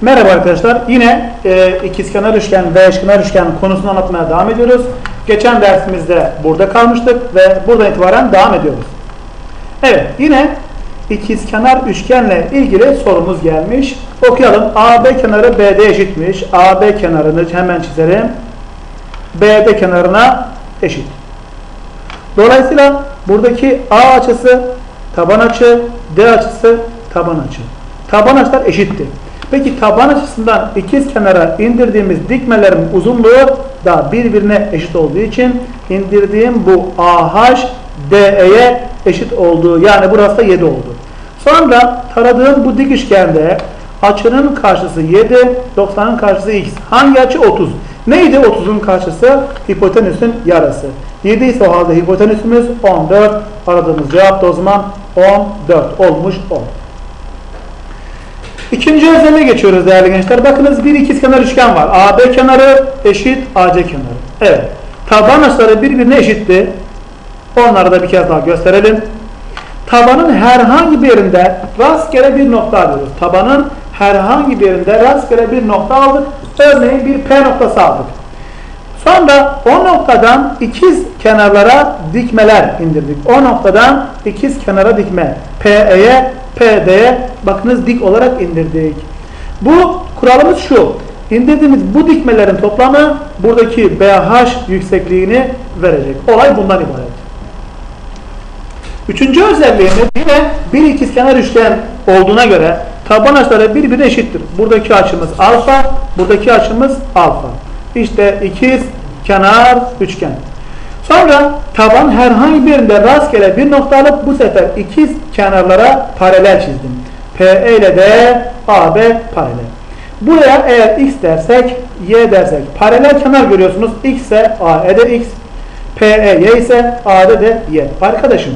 Merhaba arkadaşlar. Yine e, ikizkenar üçgen ve eşkenar üçgen konusunu anlatmaya devam ediyoruz. Geçen dersimizde burada kalmıştık ve buradan itibaren devam ediyoruz. Evet, yine ikizkenar üçgenle ilgili sorumuz gelmiş. Okuyalım. AB kenarı BD eşitmiş. AB kenarını hemen çizelim. BD kenarına eşit. Dolayısıyla buradaki A açısı taban açı, D açısı taban açı. Taban açılar eşittir. Peki taban açısından ikiz kenara indirdiğimiz dikmelerin uzunluğu da birbirine eşit olduğu için indirdiğim bu AH DE'ye eşit olduğu yani burası da 7 oldu. Sonra taradığım bu dik üçgende açının karşısı 7, 90'ın karşısı x. Hangi açı? 30. Neydi 30'un karşısı? Hipotenüsün yarısı. 7 ise o halde hipotenüsümüz 14. Aradığımız cevap da o zaman 14 olmuş oldu. İkinci özelliğe geçiyoruz değerli gençler. Bakınız bir ikizkenar üçgen var. AB kenarı eşit AC kenarı. Evet. Taban açıları birbirine eşitti. Onları da bir kez daha gösterelim. Tabanın herhangi bir yerinde rastgele bir nokta alıyoruz. Tabanın herhangi bir yerinde rastgele bir nokta aldık. Örneğin bir P noktası aldık. Sonra o noktadan ikiz kenarlara dikmeler indirdik. O noktadan ikiz kenara dikme. PE'ye, PD'ye bakınız dik olarak indirdik. Bu kuralımız şu. İndirdiğimiz bu dikmelerin toplamı buradaki BH yüksekliğini verecek. Olay bundan ibaret. Üçüncü özelliğimiz yine bir ikizkenar üçgen olduğuna göre taban açıları birbirine eşittir. Buradaki açımız alfa, buradaki açımız alfa. İşte ikiz kenar üçgen. Sonra taban herhangi birinde rastgele bir nokta alıp bu sefer ikiz kenarlara paralel çizdim. PE ile de AB paralel. Buraya eğer x dersek, y dersek paralel kenar görüyorsunuz. x ise AE de x, PE y ise AD de y. Arkadaşım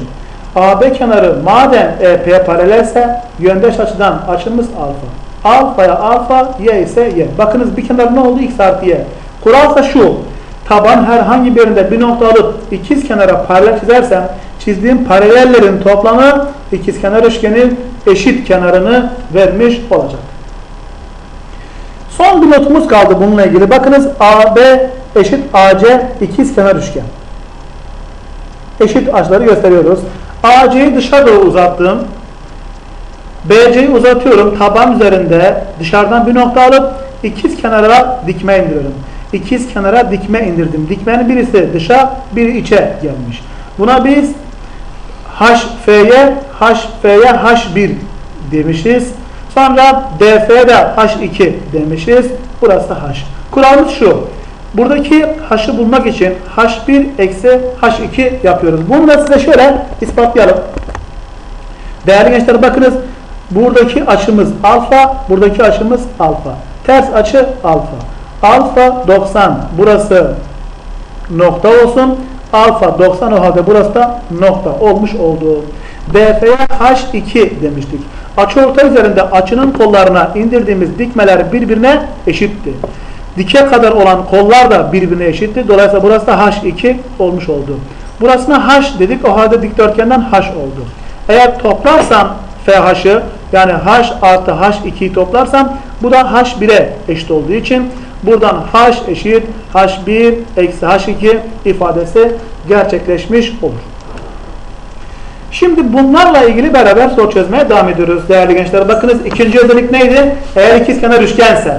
AB kenarı madem EP'ye paralelse yöndeş açıdan açımız alfa. Alfaya alfa, y ise y. Bakınız bir kenar ne oldu? x artı y. Kuralsa şu. Taban herhangi birinde bir nokta alıp ikiz kenara paralel çizersem çizdiğim paralellerin toplamı ikizkenar üçgenin eşit kenarını vermiş olacak. Son bir notumuz kaldı bununla ilgili. Bakınız AB eşit AC ikizkenar üçgen. Eşit açıları gösteriyoruz. AC'yi dışa doğru uzattım. BC'yi uzatıyorum. Taban üzerinde dışarıdan bir nokta alıp ikiz kenara dikme indiriyorum. İkiz kenara dikme indirdim. Dikmenin birisi dışa, biri içe gelmiş. Buna biz HF'ye, HF'ye H1 demişiz. Sonra DF'ye de H2 demişiz. Burası H. Kuralımız şu. Buradaki H'ı bulmak için H1 eksi H2 yapıyoruz. Bunu da size şöyle ispatlayalım. Değerli gençler bakınız. Buradaki açımız alfa, buradaki açımız alfa. Ters açı alfa. Alfa 90 burası nokta olsun. Alfa 90 o halde burası da nokta olmuş oldu. DF'ye H2 demiştik. Açıortay üzerinde açının kollarına indirdiğimiz dikmeler birbirine eşitti. Dike kadar olan kollar da birbirine eşitti. Dolayısıyla burası da H2 olmuş oldu. Burasına H dedik. O halde dikdörtgenden H oldu. Eğer toplarsam FH'ı yani H artı H2'yi toplarsam bu da H1'e eşit olduğu için buradan H eşit H1 eksi H2 ifadesi gerçekleşmiş olur. Şimdi bunlarla ilgili beraber soru çözmeye devam ediyoruz değerli gençler. Bakınız ikinci özellik neydi? Eğer ikizkenar üçgense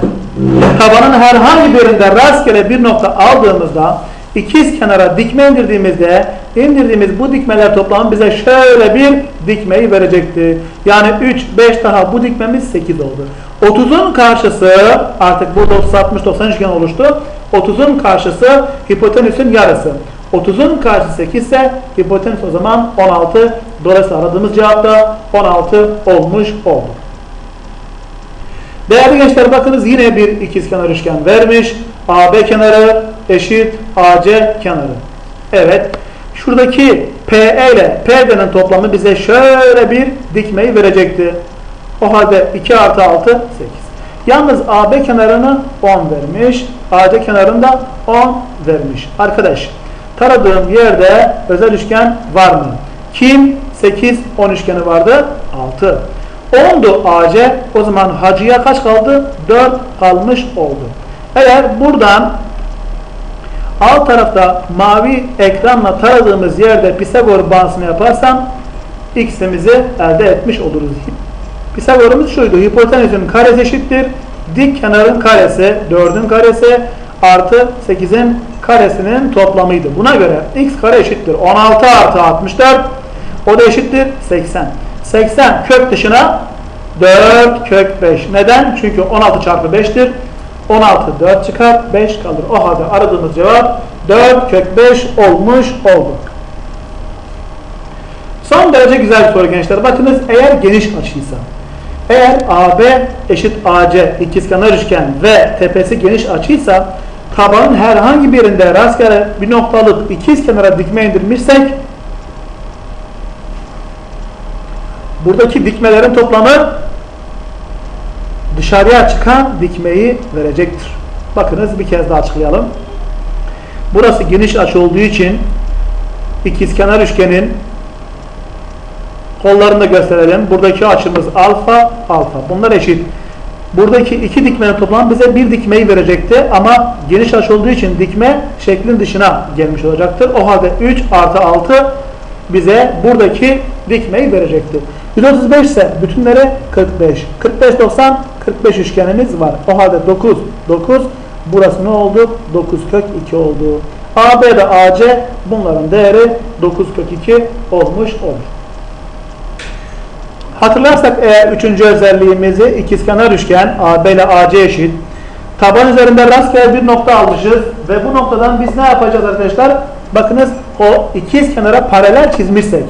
tabanın herhangi birinde rastgele bir nokta aldığımızda ikiz kenara dikme indirdiğimizde indirdiğimiz bu dikmeler toplamı bize şöyle bir dikmeyi verecekti. Yani 3, 5 daha bu dikmemiz 8 oldu. 30'un karşısı artık burada 30, 60, 90 üçgen oluştu. 30'un karşısı hipotenüsün yarısı. 30'un karşısı 8 ise hipotenüs o zaman 16. Dolayısıyla aradığımız cevap da 16 olmuş oldu. Değerli gençler bakınız yine bir ikizkenar üçgen vermiş. AB kenarı eşit AC kenarı. Evet. Şuradaki PE ile PD'nin toplamı bize şöyle bir dikmeyi verecekti. O halde 2 artı 6 8. Yalnız AB kenarını 10 vermiş. AC kenarında 10 vermiş. Arkadaş taradığım yerde özel üçgen var mı? Kim? 8, 10 üçgeni vardı. 6. 10'du AC. O zaman hacıya kaç kaldı? 4 kalmış oldu. Eğer buradan alt tarafta mavi ekranla taradığımız yerde Pisagor bağıntısını yaparsam x'imizi elde etmiş oluruz. Pisagor'umuz şuydu. Hipotenüsün karesi eşittir. Dik kenarın karesi 4'ün karesi artı 8'in karesinin toplamıydı. Buna göre x kare eşittir. 16 artı 64 o da eşittir 80. 80 kök dışına 4 kök 5. Neden? Çünkü 16 çarpı 5'tir. 16 4 çıkar 5 kalır. O halde aradığımız cevap 4 kök 5 olmuş oldu. Son derece güzel bir soru gençler. Bakınız eğer geniş açıysa eğer AB eşit AC ikizkenar üçgen ve tepesi geniş açıysa tabanın herhangi birinde rastgele bir noktalık ikizkenara dikme indirmişsek buradaki dikmelerin toplamı dışarıya çıkan dikmeyi verecektir. Bakınız bir kez daha açıklayalım. Burası geniş açı olduğu için ikizkenar üçgenin kollarını da gösterelim. Buradaki açımız alfa, alfa. Bunlar eşit. Buradaki iki dikmenin toplamı bize bir dikmeyi verecekti ama geniş açı olduğu için dikme şeklin dışına gelmiş olacaktır. O halde 3 artı 6 bize buradaki dikmeyi verecektir. 135 ise bütünleri 45. 45 90 45 üçgenimiz var. O halde 9 9 burası ne oldu? 9 kök 2 oldu. AB ve AC bunların değeri 9 kök 2 olmuş olur. Hatırlarsak eğer üçüncü özelliğimizi ikizkenar üçgen AB ile AC eşit. Taban üzerinde rastgele bir nokta almışız ve bu noktadan biz ne yapacağız arkadaşlar? Bakınız o ikizkenara paralel çizmişsek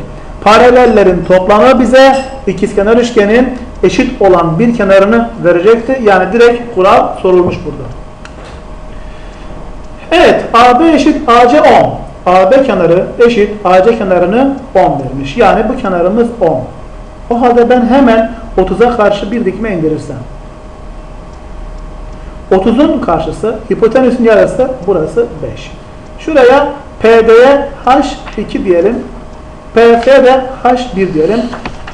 paralellerin toplamı bize ikizkenar üçgenin eşit olan bir kenarını verecekti. Yani direkt kural sorulmuş burada. Evet AB eşit AC 10. AB kenarı eşit AC kenarını 10 vermiş. Yani bu kenarımız 10. O halde ben hemen 30'a karşı bir dikme indirirsem 30'un karşısı hipotenüsün yarısı burası 5. Şuraya PD'ye H2 diyelim. PF'ye H1 diyelim.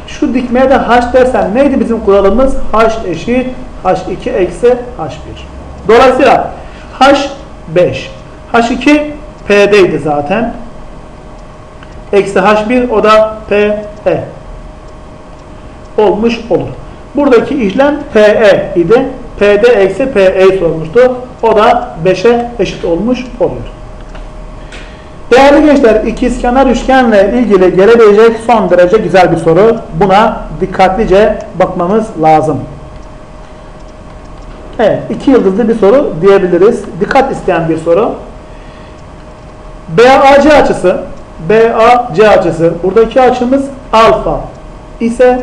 Şu dikmeye de H dersen neydi bizim kuralımız? H eşit H2 eksi H1. Dolayısıyla H5 H2 PD'ydi zaten. Eksi H1 o da PE olmuş olur. Buradaki işlem PE idi. PD eksi PE sormuştu. O da 5'e eşit olmuş oluyor. Değerli gençler ikizkenar üçgenle ilgili gelebilecek son derece güzel bir soru. Buna dikkatlice bakmamız lazım. Evet, iki yıldızlı bir soru diyebiliriz. Dikkat isteyen bir soru. BAC açısı, BAC açısı, buradaki açımız alfa ise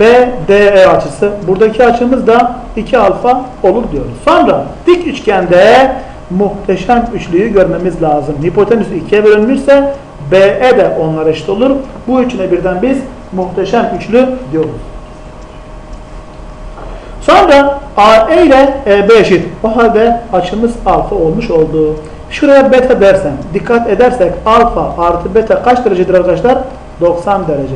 BDE açısı. Buradaki açımız da 2 alfa olur diyoruz. Sonra dik üçgende muhteşem üçlüyü görmemiz lazım. Hipotenüs ikiye bölünmüşse BE de onlara eşit olur. Bu üçüne birden biz muhteşem üçlü diyoruz. Sonra AE ile EB eşit. O halde açımız alfa olmuş oldu. Şuraya beta dersem, dikkat edersek alfa artı beta kaç derecedir arkadaşlar? 90 derece.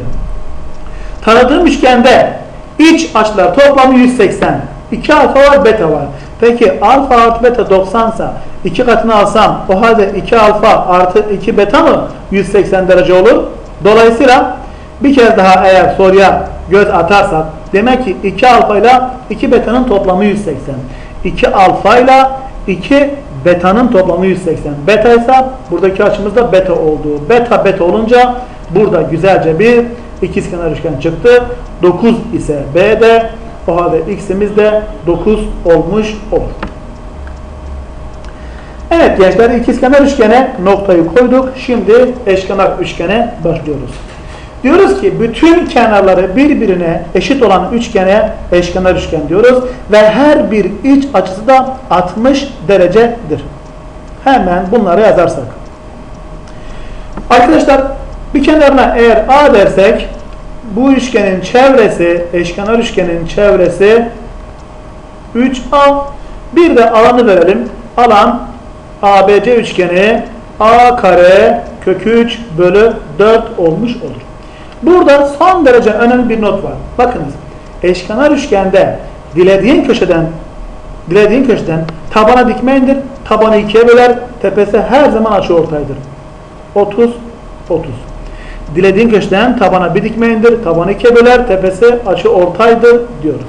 Tanıdığım üçgende iç açılar toplamı 180. 2 alfa var, beta var. Peki alfa artı beta 90 ise 2 katını alsam o halde 2 alfa artı 2 beta mı 180 derece olur? Dolayısıyla bir kez daha eğer soruya göz atarsak demek ki 2 alfa ile 2 betanın toplamı 180. 2 alfa ile 2 betanın toplamı 180. Beta ise buradaki açımızda beta olduğu. Beta beta olunca burada güzelce bir ikizkenar üçgen çıktı. 9 ise B'de o halde x'imiz de 9 olmuş olur. Evet gençler ikizkenar üçgene noktayı koyduk. Şimdi eşkenar üçgene başlıyoruz. Diyoruz ki bütün kenarları birbirine eşit olan üçgene eşkenar üçgen diyoruz. Ve her bir iç açısı da 60 derecedir. Hemen bunları yazarsak. Arkadaşlar bir kenarına eğer A dersek bu üçgenin çevresi, eşkenar üçgenin çevresi 3A. Bir de alanı verelim. Alan ABC üçgeni A kare kök 3 bölü 4 olmuş olur. Burada son derece önemli bir not var. Bakınız. eşkenar üçgende dilediğin köşeden dilediğin köşeden tabana dikme indir. Tabanı ikiye böler. Tepesi her zaman açı ortaydır. 30 30. Dilediğin köşeden tabana bir dikme indir. Tabanı ikiye böler. Tepesi açı ortaydır diyoruz.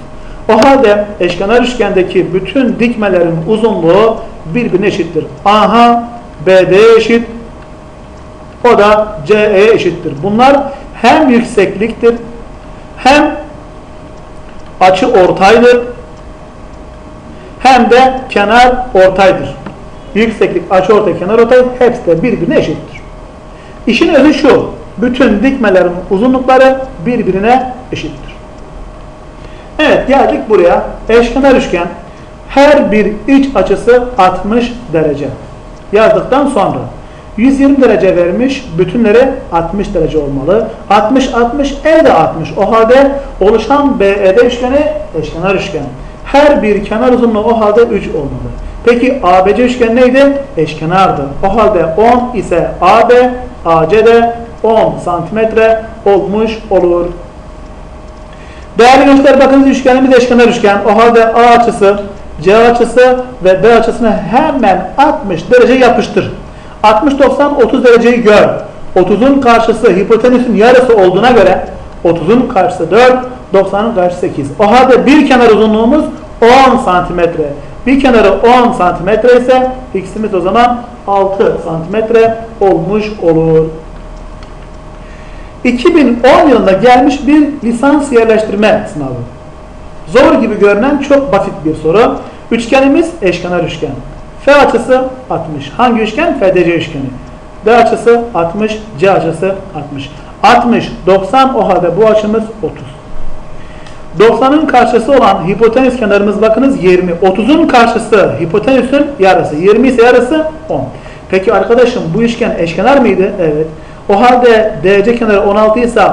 O halde eşkenar üçgendeki bütün dikmelerin uzunluğu birbirine eşittir. Aha BD eşit. O da CE eşittir. Bunlar hem yüksekliktir hem açı ortaydır hem de kenar ortaydır. Yükseklik, açı ortay, kenar ortay hepsi de birbirine eşittir. İşin özü şu. Bütün dikmelerin uzunlukları birbirine eşittir. Evet geldik buraya. Eşkenar üçgen her bir iç açısı 60 derece. Yazdıktan sonra 120 derece vermiş. Bütünleri 60 derece olmalı. 60 60 e de 60. O halde oluşan BED üçgeni eşkenar üçgen. Her bir kenar uzunluğu o halde 3 olmalı. Peki ABC üçgen neydi? Eşkenardı. O halde 10 ise AB, AC de 10 santimetre olmuş olur. Değerli gençler bakınız üçgenimiz eşkenar üçgen. O halde A açısı, C açısı ve B açısını hemen 60 derece yapıştır. 60 90 30 dereceyi gör. 30'un karşısı hipotenüsün yarısı olduğuna göre 30'un karşısı 4, 90'ın karşısı 8. O halde bir kenar uzunluğumuz 10 santimetre. Bir kenarı 10 santimetre ise x'imiz o zaman 6 santimetre olmuş olur. 2010 yılında gelmiş bir lisans yerleştirme sınavı. Zor gibi görünen çok basit bir soru. Üçgenimiz eşkenar üçgen. F açısı 60. Hangi üçgen? FDC üçgeni. D açısı 60, C açısı 60. 60, 90 o halde bu açımız 30. 90'ın karşısı olan hipotenüs kenarımız bakınız 20. 30'un karşısı hipotenüsün yarısı. 20 ise yarısı 10. Peki arkadaşım bu üçgen eşkenar mıydı? Evet. O halde DC kenarı 16 ise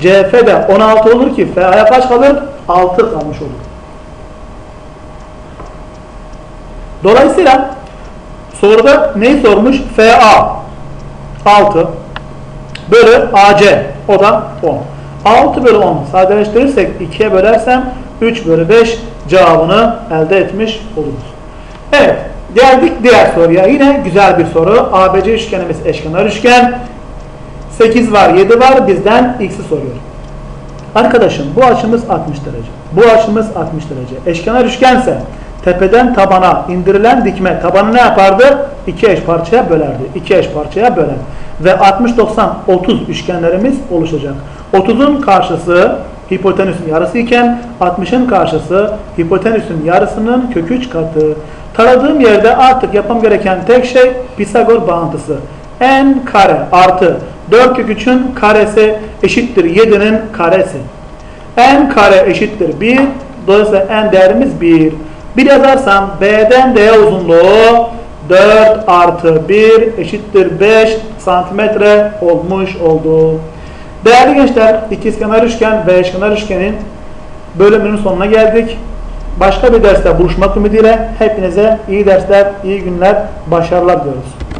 CF de 16 olur ki FA'ya kaç kalır? 6 kalmış olur. Dolayısıyla soruda neyi sormuş? FA 6 bölü AC o da 10. 6 bölü 10 sadeleştirirsek 2'ye bölersem 3 bölü 5 cevabını elde etmiş oluruz. Evet geldik diğer soruya. Yine güzel bir soru. ABC üçgenimiz eşkenar üçgen. 8 var 7 var bizden x'i soruyor. Arkadaşım bu açımız 60 derece. Bu açımız 60 derece. Eşkenar üçgense tepeden tabana indirilen dikme tabanı ne yapardı? İki eş parçaya bölerdi. İki eş parçaya böler. Ve 60 90 30 üçgenlerimiz oluşacak. 30'un karşısı hipotenüsün yarısı iken 60'ın karşısı hipotenüsün yarısının kök 3 katı. Taradığım yerde artık yapmam gereken tek şey Pisagor bağıntısı. N kare artı 4 kök 3'ün karesi eşittir 7'nin karesi. n kare eşittir 1. Dolayısıyla n değerimiz 1. Bir yazarsam B'den D'ye uzunluğu 4 artı 1 eşittir 5 santimetre olmuş oldu. Değerli gençler ikizkenar üçgen ve eşkenar üçgenin bölümünün sonuna geldik. Başka bir derste buluşmak ümidiyle hepinize iyi dersler, iyi günler, başarılar diliyoruz.